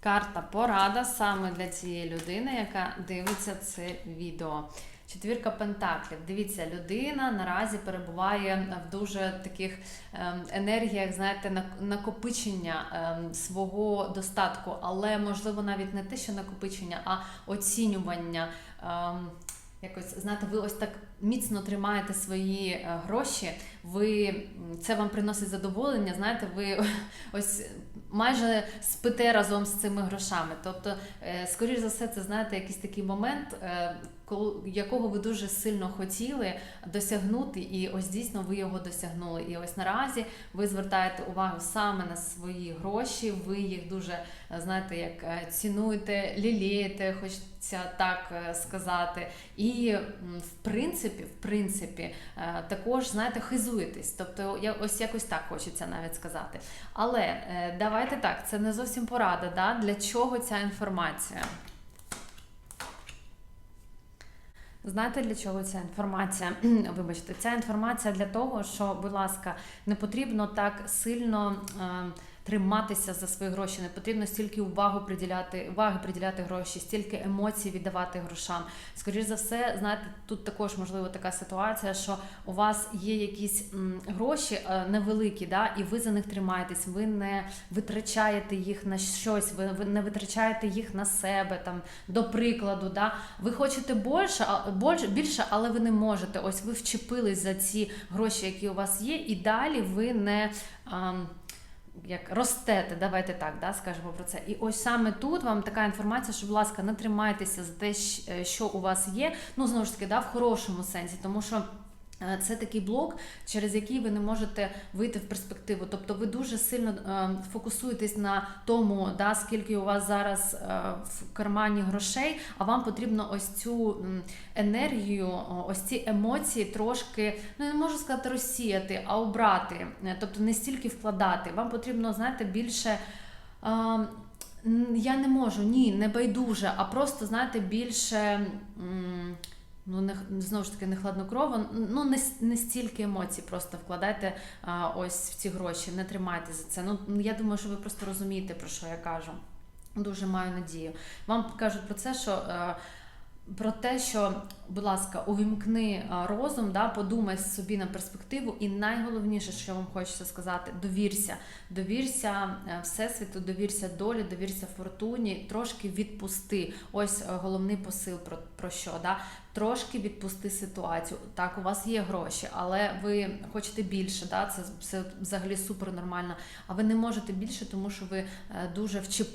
Карта порада саме для цієї людини, яка дивиться це відео. Четвірка пентаклів. Дивіться, людина наразі перебуває в дуже таких ем, енергіях, знаєте, накопичення ем, свого достатку, але можливо навіть не те, що накопичення, а оцінювання. Ем, Якось знаєте, ви ось так міцно тримаєте свої е, гроші. Ви це вам приносить задоволення. Знаєте, ви ось майже спите разом з цими грошами. Тобто, е, скоріш за все, це знаєте, якийсь такий момент, е, якого ви дуже сильно хотіли досягнути, і ось дійсно ви його досягнули. І ось наразі ви звертаєте увагу саме на свої гроші. Ви їх дуже знаєте, як е, цінуєте, лілієте, хочеться так е, сказати. І в принципі, в принципі, е, також знаєте, хизуєтесь. Тобто, я ось якось так хочеться навіть сказати. Але давайте так, це не зовсім порада. Да? Для чого ця інформація? Знаєте, для чого ця інформація? Вибачте, ця інформація для того, що, будь ласка, не потрібно так сильно е, триматися за свої гроші, не потрібно стільки увагу приділяти, уваги приділяти гроші, стільки емоцій віддавати грошам. Скоріше за все, знаєте, тут також можливо така ситуація, що у вас є якісь гроші е, невеликі, да, і ви за них тримаєтесь, ви не витрачаєте їх на щось, ви, не витрачаєте їх на себе, там, до прикладу, да, ви хочете більше, більше, але ви не можете. Ось ви вчепились за ці гроші, які у вас є, і далі ви не. ам, як ростете, давайте так, да, скажемо про це. І ось саме тут вам така інформація, що, будь ласка, не тримайтеся за те, е, що у вас є. Ну, знову ж таки, да, в хорошому сенсі, тому що. Е, Це такий блок, через який ви не можете вийти в перспективу. Тобто ви дуже сильно е, фокусуєтесь на тому, да, скільки у вас зараз е, в кармані грошей, а вам потрібно ось цю енергію, ось ці емоції трошки, ну не можу сказати розсіяти, а обрати. Тобто не стільки вкладати. Вам потрібно, знаєте, більше. я не можу, ні, не байдуже, а просто, знаєте, більше. Ну, не знову ж таки не хладнокрово, ну не, не стільки емоцій просто вкладайте а, ось в ці гроші, не тримайте за це. Ну я думаю, що ви просто розумієте, про що я кажу. Дуже маю надію. Вам кажуть про це, що е, про те, що, будь ласка, увімкни розум, да, подумай собі на перспективу, і найголовніше, що вам хочеться сказати, довірся. Довірся е, Всесвіту, довірся долі, довірся фортуні, трошки відпусти. Ось е, головний посил про, про що. Да? Трошки відпусти ситуацію. Так, у вас є гроші, але ви хочете більше, да? це, це взагалі супер нормально. А ви не можете більше, тому що ви е, дуже вчепилися